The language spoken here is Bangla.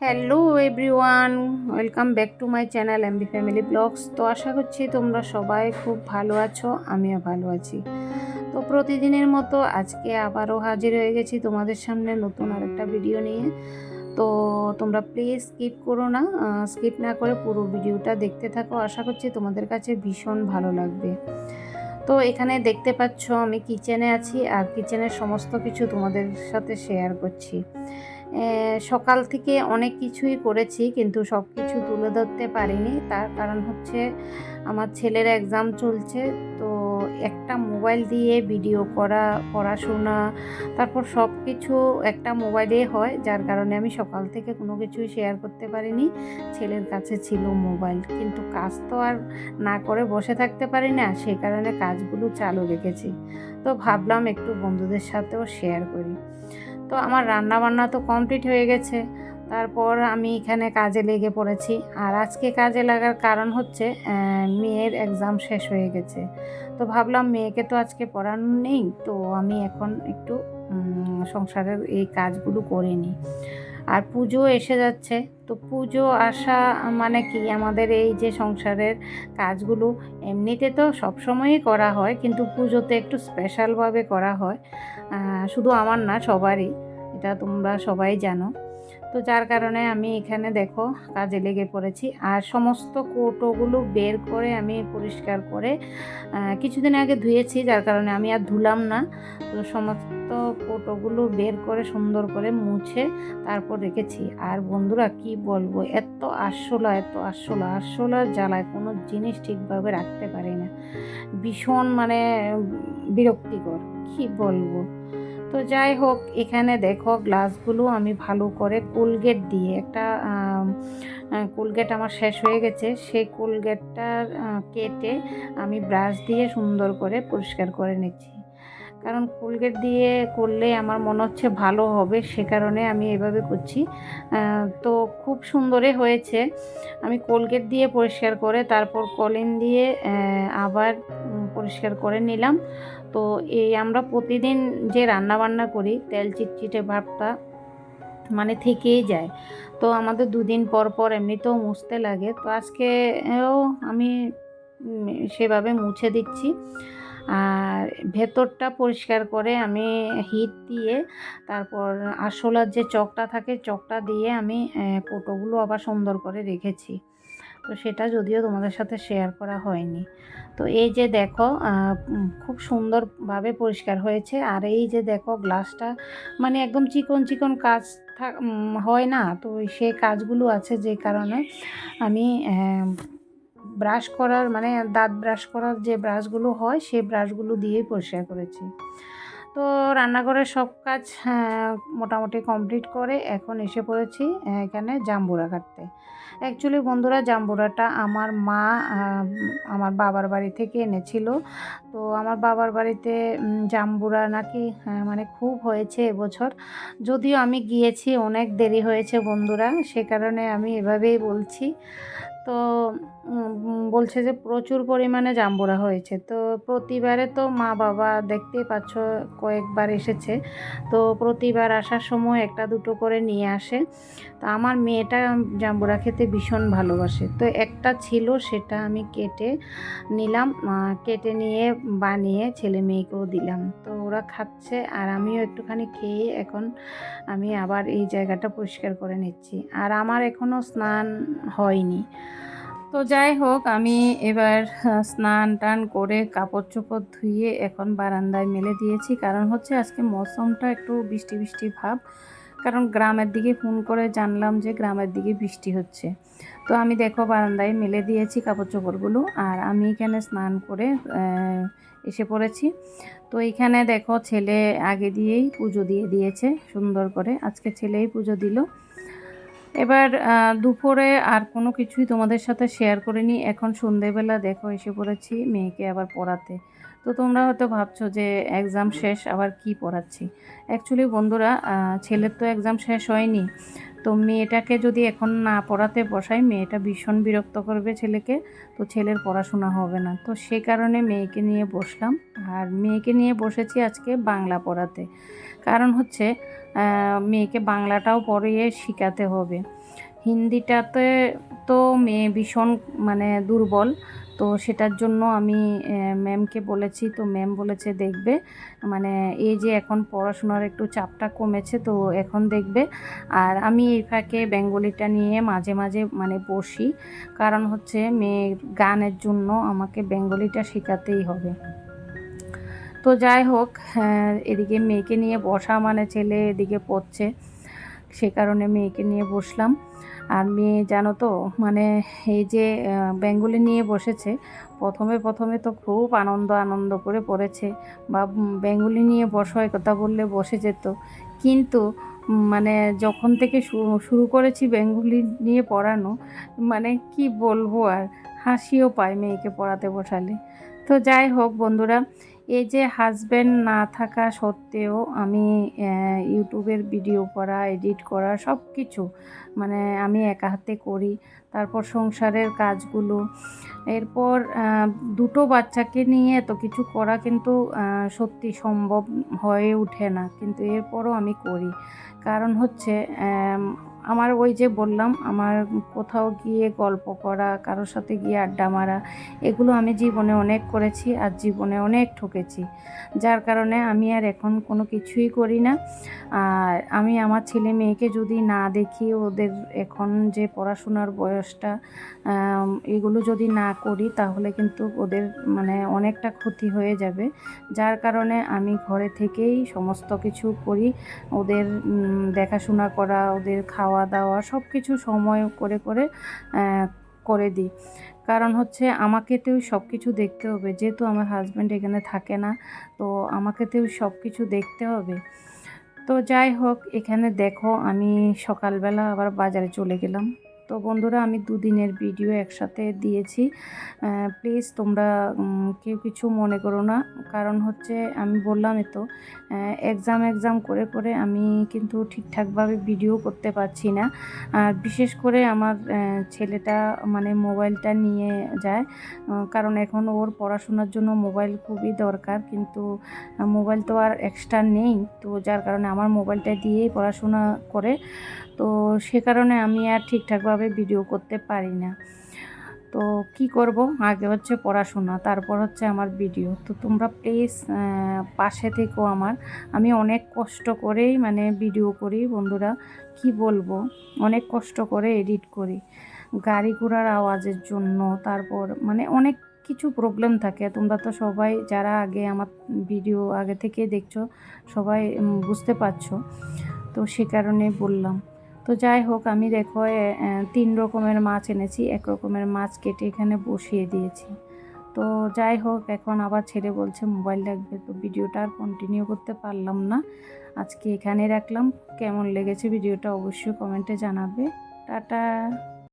Hello everyone welcome back to my channel MB family blogs তো আশা করছি তোমরা সবাই খুব ভালো আছো, আমিও ভালো আছি। তো প্রতিদিনের মতো আজকে আবারও হাজির হয়ে গেছি তোমাদের সামনে নতুন আরেকটা ভিডিও নিয়ে। তো তোমরা প্লিজ স্কিপ করো না স্কিপ না করে পুরো ভিডিওটা দেখতে থাকো। আশা করছি তোমাদের কাছে ভীষণ ভালো লাগবে। তো এখানে দেখতে পাচ্ছ আমি কিচেনে আছি আর কিচেনের সমস্ত কিছু তোমাদের সাথে শেয়ার করছি। সকাল থেকে অনেক কিছুই করেছি কিন্তু সব কিছু তুলে ধরতে পারিনি। তার কারণ হচ্ছে আমার ছেলের এক্সাম চলছে, তো একটা মোবাইল দিয়ে ভিডিও করা, পড়াশোনা, তারপর সব কিছু একটা মোবাইলে হয়, যার কারণে আমি সকাল থেকে কোনো কিছুই শেয়ার করতে পারিনি। ছেলের কাছে ছিল মোবাইল কিন্তু কাজ তো আর না করে বসে থাকতে পারি না সেই কারণে কাজগুলো চালু রেখেছি। তো ভাবলাম একটু বন্ধুদের সাথেও শেয়ার করি। তো আমার রান্না বান্না তো কমপ্লিট হয়ে গেছে। তারপর আমি এখানে কাজে লেগে পড়েছি। আর আজকে কাজে লাগার কারণ হচ্ছে মেয়ের এক্সাম শেষ হয়ে গেছে। তো ভাবলাম মেয়েকে তো আজকে পড়ানো নেই, তো আমি এখন একটু সংসারের এই কাজগুলো করে নিই। আর পুজো এসে যাচ্ছে। তো পুজো আসা মানে কি? আমাদের এই যে সংসারের কাজগুলো এমনিতে তো সবসময়ই করা হয়, কিন্তু পুজোতে একটু স্পেশালভাবে করা হয়। শুধু আমার না, সবারই। এটা তোমরা সবাই জানো। তো যার কারণে আমি এখানে দেখো কাজে লেগে পড়েছি। আর সমস্ত কৌটোগুলো বের করে আমি পরিষ্কার করে কিছুদিন আগে ধুয়েছি, যার কারণে আমি আর ধুলাম না। তো সমস্ত কৌটোগুলো বের করে সুন্দর করে মুছে তারপর রেখেছি। আর বন্ধুরা, কি বলব, এত আরশোলা এত আরশোলা। আরশোলার জ্বালায় কোনো জিনিস ঠিকভাবে রাখতে পারি না। ভীষণ মানে বিরক্তিকর, কি বলব। তো যাই হোক, এখানে দেখো গ্লাসগুলো আমি ভালো করে কোলগেট দিয়ে একটা কোলগেট আমার শেষ হয়ে গেছে। সেই কোলগেটটা কেটে আমি ব্রাশ দিয়ে সুন্দর করে পরিষ্কার করে নিচ্ছি। কারণ কোলগেট দিয়ে করলে আমার মনে হচ্ছে ভালো হবে, সে কারণে আমি এভাবে করছি। তো খুব সুন্দরে হয়েছে। আমি কোলগেট দিয়ে পরিষ্কার করে, তারপর কলিন দিয়ে আবার পরিষ্কার করে নিলাম। তো এই আমরা প্রতিদিন যে রান্না বান্না করি, তেল চিটচিটে ভাবটা মানে থেকেই যায়। তো আমাদের দুদিন পর পর এমনিতেও মুছতে লাগে। তো আজকেও আমি সেভাবে মুছে দিচ্ছি। আর ভেতরটা পরিষ্কার করে আমি হিট দিয়ে তারপর আরশোলার যে চকটা থাকে চকটা দিয়ে আমি আহ, কৌটোগুলো আবার সুন্দর করে রেখেছি। তো সেটা যদিও তোমাদের সাথে শেয়ার করা হয়নি। তো এই যে দেখো খুব সুন্দরভাবে পরিষ্কার হয়েছে। আর এই যে দেখো গ্লাসটা মানে একদম চিকন চিকন কাজ হয় না। তো সেই কাজগুলো আছে যে কারণে আমি ব্রাশ করার মানে দাঁত ব্রাশ করার যে ব্রাশগুলো হয় সেই ব্রাশগুলো দিয়েই পরিষ্কার করেছি। তো রান্নাঘরের সব কাজ মোটামুটি কমপ্লিট করে এখন এসে পড়েছি এখানে জাম্বুরা কাটতে অ্যাকচুয়ালি বন্ধুরা জাম্বুরাটা আমার মা আমার বাবার বাড়ি থেকে এনেছিল। তো আমার বাবার বাড়িতে জাম্বুরা নাকি আহ, মানে খুব হয়েছে এবছর। যদিও আমি গিয়েছি অনেক দেরি হয়েছে বন্ধুরা সে কারণে আমি এভাবেই বলছি। তো বলছে যে প্রচুর পরিমাণে জাম্বুরা হয়েছে। তো প্রতিবারে তো মা বাবা দেখতেই পাচ্ছ, কয়েকবার এসেছে। তো প্রতিবার আসার সময় একটা দুটো করে নিয়ে আসে। তো আমার মেয়েটা জাম্বুরা খেতে ভীষণ ভালোবাসে। তো একটা ছিল সেটা আমি কেটে নিলাম কেটে নিয়ে বানিয়ে ছেলে মেয়েকেও দিলাম। তো ওরা খাচ্ছে আর আমিও একটুখানি খেয়ে এখন আমি আবার এই জায়গাটা পরিষ্কার করে নিচ্ছি। আর আমার এখনও স্নান হয়নি। তো যাই হোক, আমি এবার স্নান টান করে কাপড় চোপড় ধুয়ে এখন বারান্দায় মেলে দিয়েছি। কারণ হচ্ছে আজকে মৌসুমটা একটু বৃষ্টি বৃষ্টি ভাব। কারণ গ্রামের দিকে ফোন করে জানলাম যে গ্রামের দিকে বৃষ্টি হচ্ছে। তো আমি দেখো বারান্দায় মেলে দিয়েছি কাপড় চোপড়গুলো আর আমি এখানে স্নান করে এসে পড়েছি। তো এখানে দেখো ছেলে আগে দিয়েই পুজো দিয়ে দিয়েছে সুন্দর করে। আজকে ছেলেই পুজো দিল। এবার দুপুরে আর কোনো কিছুই তোমাদের সাথে শেয়ার করিনি। এখন সন্ধেবেলা দেখো, এসে পড়েছি মেয়েকে আবার পড়াতে। তো তোমরা হয়তো ভাবছ যে এক্সাম শেষ, আবার কি পড়াচ্ছি? অ্যাকচুয়ালি বন্ধুরা ছেলের তো এক্সাম শেষ হয়নি। তো মেয়েটাকে যদি এখন না পড়াতে বসাই, মেয়েটা ভীষণ বিরক্ত করবে ছেলেকে, তো ছেলের পড়াশোনা হবে না। তো সে কারণে মেয়েকে নিয়ে বসলাম। আর মেয়েকে নিয়ে বসেছি আজকে বাংলা পড়াতে। কারণ হচ্ছে মেয়েকে বাংলাটাও পড়িয়ে শেখাতে হবে। হিন্দিটাতে তো মেয়ে ভীষণ মানে দুর্বল। তো সেটার জন্য আমি ম্যামকে বলেছি তো ম্যাম বলেছে দেখবে মানে এই যে এখন পড়াশোনার একটু চাপটা কমেছে তো এখন দেখবে। আর আমি এই ফাঁকে বেঙ্গলিটা নিয়ে মাঝে মাঝে মানে বসি কারণ হচ্ছে মেয়ের গানের জন্য আমাকে বেঙ্গলিটা শেখাতেই হবে। তো যাই হোক আহ, এদিকে মেয়েকে নিয়ে বসা মানে ছেলে এদিকে পড়ছে সে কারণে মেয়েকে নিয়ে বসলাম। আর মেয়ে জানো তো মানে এই যে বেঙ্গলি নিয়ে বসেছে, প্রথমে প্রথমে তো খুব আনন্দ আনন্দ করে পড়েছে, বা বেঙ্গলি নিয়ে বসো কথা বললে বসে যেত। কিন্তু মানে যখন থেকে শুরু করেছি বেঙ্গলি নিয়ে পড়ানো মানে কি বলব আর, হাসিও পায় মেয়েকে পড়াতে বসালে। তো যাই হোক বন্ধুরা এই যে হাজব্যান্ড না থাকা সত্ত্বেও আমি ইউটিউবের ভিডিও করা এডিট করা সব কিছু মানে আমি একা হাতে করি। তারপর সংসারের কাজগুলো, এরপর দুটো বাচ্চাকে নিয়ে এত কিছু করা কিন্তু সত্যি সম্ভব হয়ে ওঠে না। কিন্তু এরপরও আমি করি। কারণ হচ্ছে আমার ওই যে বললাম, আমার কোথাও গিয়ে গল্প করা, কারোর সাথে গিয়ে আড্ডা মারা, এগুলো আমি জীবনে অনেক করেছি আর জীবনে অনেক ঠকেছি। যার কারণে আমি আর এখন কোনো কিছুই করি না। আর আমি আমার ছেলে মেয়েকে যদি না দেখি, ওদের এখন যে পড়াশোনার বয়সটা এগুলো যদি না করি, তাহলে কিন্তু ওদের মানে অনেকটা ক্ষতি হয়ে যাবে। যার কারণে আমি ঘরে থেকেই সমস্ত কিছু করি। ওদের দেখাশোনা করা, ওদের খাওয়া দাওয়া সব কিছু সময় করে করে করে দিই। কারণ হচ্ছে আমাকে তেও সব কিছু দেখতে হবে। যেহেতু আমার হাজব্যান্ড এখানে থাকে না, তো আমাকে তেও সব কিছু দেখতে হবে। তো যাই হোক, এখানে দেখো আমি সকালবেলা আবার বাজারে চলে গেলাম। তো বন্ধুরা আমি দুদিনের ভিডিও একসাথে দিয়েছি। প্লিজ তোমরা কেউ কিছু মনে করো না। কারণ হচ্ছে আমি বললামই তো এক্সাম এক্সাম করে করে আমি কিন্তু ঠিকঠাকভাবে ভিডিও করতে পারছি না। আর বিশেষ করে আমার ছেলেটা মানে মোবাইলটা নিয়ে যায় কারণ এখন ওর পড়াশোনার জন্য মোবাইল খুবই দরকার। কিন্তু মোবাইল তো আর এক্সট্রা নেই। তো যার কারণে আমার মোবাইলটা দিয়েই পড়াশোনা করে তো সে কারণে আমি আর ঠিকঠাকভাবে ভিডিও করতে পারি না। তো কি করব? আগে হচ্ছে পড়াশোনা, তারপর হচ্ছে আমার ভিডিও তো তোমরা প্লিজ পাশে থেকো আমার। আমি অনেক কষ্ট করেই মানে ভিডিও করি বন্ধুরা। কি বলব? অনেক কষ্ট করে এডিট করি। গাড়ি ঘোড়ার আওয়াজের জন্য, তারপর মানে অনেক কিছু প্রবলেম থাকে। তোমরা তো সবাই যারা আগে আমার ভিডিও আগে থেকে দেখছ, সবাই বুঝতে পারছ। তো সে কারণে বললাম। তো যাই হোক, আমি দেখো তিন রকমের মাছ এনেছি। এক রকমের মাছ কেটে এখানে বসিয়ে দিয়েছি। তো যাই হোক, এখন আবার ছেলে বলছে মোবাইল লাগবে তো ভিডিওটা আর কন্টিনিউ করতে পারলাম না। আজকে এখানে রাখলাম। কেমন লেগেছে ভিডিওটা অবশ্যই কমেন্টে জানাবে। টাটা।